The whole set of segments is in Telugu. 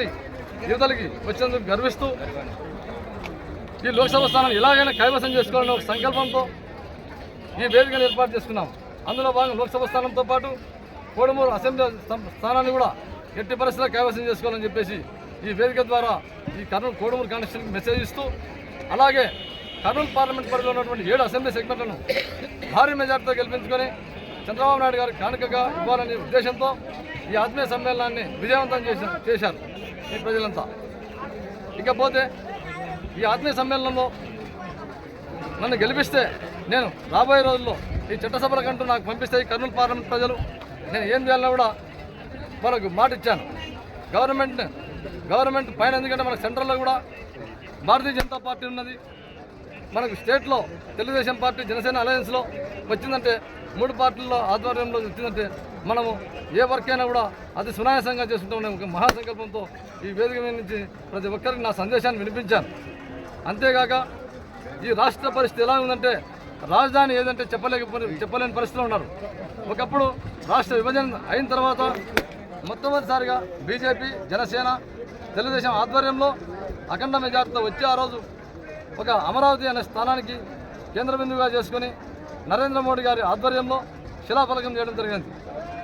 పార్టీ యువతలకి వచ్చినందుకు గర్విస్తూ ఈ లోక్సభ స్థానం ఎలాగైనా కైవసం చేసుకోవాలనే ఒక సంకల్పంతో ఈ వేదికను ఏర్పాటు చేసుకున్నాం. అందులో భాగంగా లోక్సభ స్థానంతో పాటు కోడమూరు అసెంబ్లీ స్థానాన్ని కూడా ఎట్టి పరిస్థితుల్లో కైవసం చేసుకోవాలని చెప్పేసి ఈ వేదిక ద్వారా ఈ కర్నూలు కోడమూరు కాన్స్టిట్యూన్కి మెసేజ్ ఇస్తూ అలాగే కర్నూలు పార్లమెంట్ పరిధిలో ఉన్నటువంటి ఏడు అసెంబ్లీ సెగ్మెంట్లను భారీ మెజార్టీతో గెలిపించుకొని చంద్రబాబు నాయుడు గారు కానుకగా ఇవ్వాలనే ఉద్దేశంతో ఈ ఆత్మీయ సమ్మేళనాన్ని విజయవంతం చేశారు. ఈ ప్రజలంతా. ఇకపోతే ఈ ఆత్మీయ సమ్మేళనంలో నన్ను గెలిపిస్తే నేను రాబోయే రోజుల్లో ఈ చట్టసభల కంటూ నాకు పంపిస్తే ఈ కర్నూలు పార్లమెంట్ ప్రజలు నేను ఏం చేయాలన్నా కూడా వాళ్ళకు మాట ఇచ్చాను గవర్నమెంట్ గవర్నమెంట్ పైన ఎందుకంటే మనకు సెంట్రల్లో కూడా భారతీయ జనతా పార్టీ ఉన్నది. మనకు స్టేట్లో తెలుగుదేశం పార్టీ జనసేన అలయన్స్లో వచ్చిందంటే మూడు పార్టీల్లో ఆధ్వర్యంలో వచ్చిందంటే మనము ఏ వర్క్ అయినా కూడా అతి సునాయాసంగా చేసుకుంటామనే ఒక మహాసంకల్పంతో ఈ వేదిక మీద నుంచి ప్రతి ఒక్కరికి నా సందేశాన్ని వినిపించాను. అంతేగాక ఈ రాష్ట్ర పరిస్థితి ఎలా ఉందంటే రాజధాని ఏదంటే చెప్పలేకపోయి చెప్పలేని పరిస్థితిలో ఉన్నారు. ఒకప్పుడు రాష్ట్ర విభజన అయిన తర్వాత మొట్టమొదటిసారిగా బీజేపీ జనసేన తెలుగుదేశం ఆధ్వర్యంలో అఖండ మెజార్టీతో వచ్చి ఆ రోజు ఒక అమరావతి అనే స్థానానికి కేంద్ర బిందువుగా చేసుకొని నరేంద్ర మోడీ గారి ఆధ్వర్యంలో శిలాఫలకం చేయడం జరిగింది.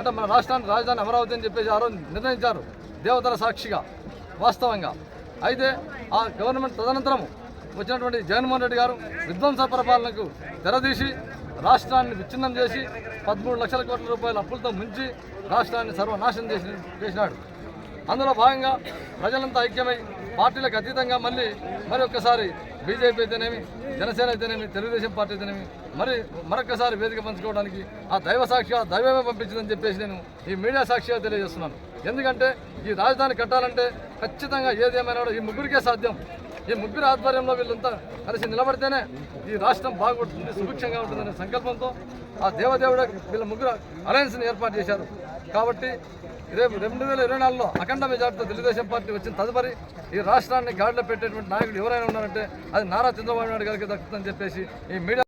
అంటే మన రాష్ట్రానికి రాజధాని అమరావతి అని చెప్పేసి ఆ రోజు నిర్ణయించారు. దేవతల సాక్షిగా వాస్తవంగా. అయితే ఆ గవర్నమెంట్ తదనంతరము వచ్చినటువంటి జగన్మోహన్ రెడ్డి గారు విధ్వంస పరిపాలనకు తెరదీసి రాష్ట్రాన్ని విచ్ఛిన్నం చేసి పదమూడు లక్షల కోట్ల రూపాయల అప్పులతో ముంచి రాష్ట్రాన్ని సర్వనాశనం చేసి చేసినాడు. అందులో భాగంగా ప్రజలంతా ఐక్యమై పార్టీలకు అతీతంగా మళ్ళీ మరొకసారి బీజేపీ అయితేనేమి జనసేన అయితేనేమి తెలుగుదేశం పార్టీ అయితేనేమి మరి మరొకసారి వేదిక పంచుకోవడానికి ఆ దైవ సాక్షిగా దైవమే పంపించిందని చెప్పేసి నేను ఈ మీడియా సాక్షిగా తెలియజేస్తున్నాను. ఎందుకంటే ఈ రాజధాని కట్టాలంటే ఖచ్చితంగా ఏదేమైనా ఈ ముగ్గురికే సాధ్యం. ఈ ముగ్గురు ఆధ్వర్యంలో వీళ్ళంతా కలిసి నిలబడితేనే ఈ రాష్ట్రం బాగుంటుంది సుభిక్షంగా ఉంటుందనే సంకల్పంతో ఆ దేవదేవుడు వీళ్ళ ముగ్గురు అలయన్స్ని ఏర్పాటు చేశారు. కాబట్టి రేపు రెండు వేల ఇరవై నాలుగులో అఖండ మెజార్టీతో తెలుగుదేశం పార్టీ వచ్చిన తదుపరి ఈ రాష్ట్రాన్ని గాడిలో పెట్టేటువంటి నాయకుడు ఎవరైనా ఉన్నారంటే అది నారా చంద్రబాబు నాయుడు గారికి దక్కుతుందని చెప్పేసి ఈ మీడియా